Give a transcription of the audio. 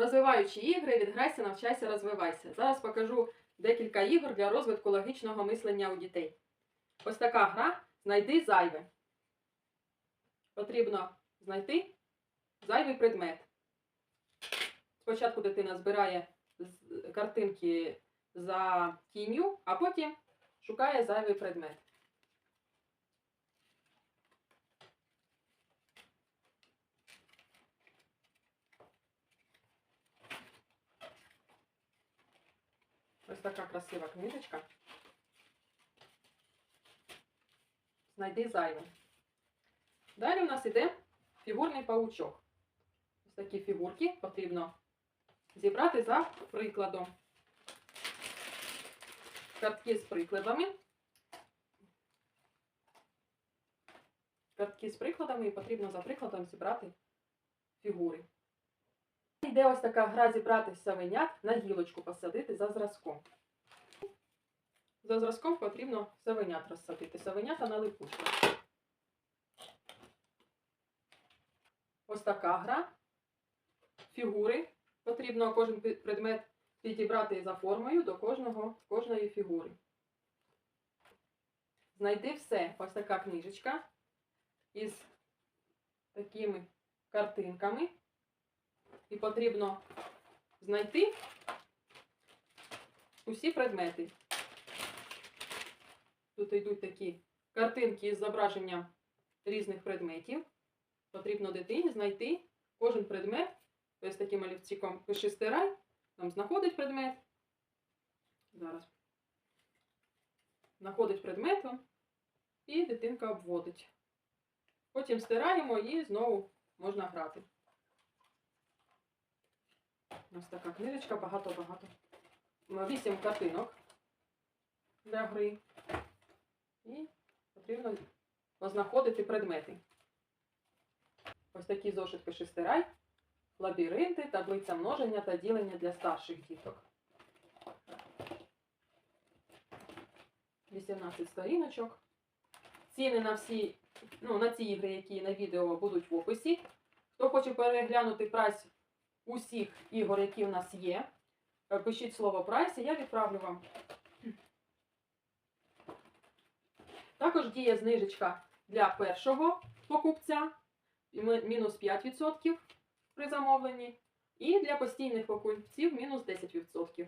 Розвиваючи ігри, відграйся, навчайся, розвивайся. Зараз покажу декілька ігор для розвитку логічного мислення у дітей. Ось така гра знайди зайве. Потрібно знайти зайвий предмет. Спочатку дитина збирає картинки за тінню, а потім шукає зайвий предмет. Ось така красива книжечка. Знайди зайве. Далі у нас іде фігурний паучок. Ось такі фігурки потрібно зібрати за прикладом. Картки з прикладами. Картки з прикладами і потрібно за прикладом зібрати фігури. Йде ось така гра зібрати савенят на гілочку посадити за зразком. За зразком потрібно савенят розсадити. Савенята на липучку. Ось така гра. Фігури. Потрібно кожен предмет підібрати за формою до кожного, кожної фігури. Знайди все. Ось така книжечка із такими картинками. І потрібно знайти усі предмети. Тут йдуть такі картинки із зображенням різних предметів. Потрібно дитині знайти кожен предмет. Ось таким олівціком пиши стирай, там знаходить предмет. Зараз. Знаходить предметом і дитинка обводить. Потім стираємо і знову можна грати. Ось така книжечка, багато-багато. Вісім картинок для гри. І потрібно познаходити предмети. Ось такі зошит пиши стирай, лабіринти, таблиця множення та ділення для старших діток. 18 сторіночок. Ціни на всі, ну, на ці ігри, які на відео будуть в описі. Хто хоче переглянути прайс усіх ігор, які в нас є, е, пишіть слово прайс, і я відправлю вам. Також діє знижечка для першого покупця, мінус 5% при замовленні. І для постійних покупців мінус 10%.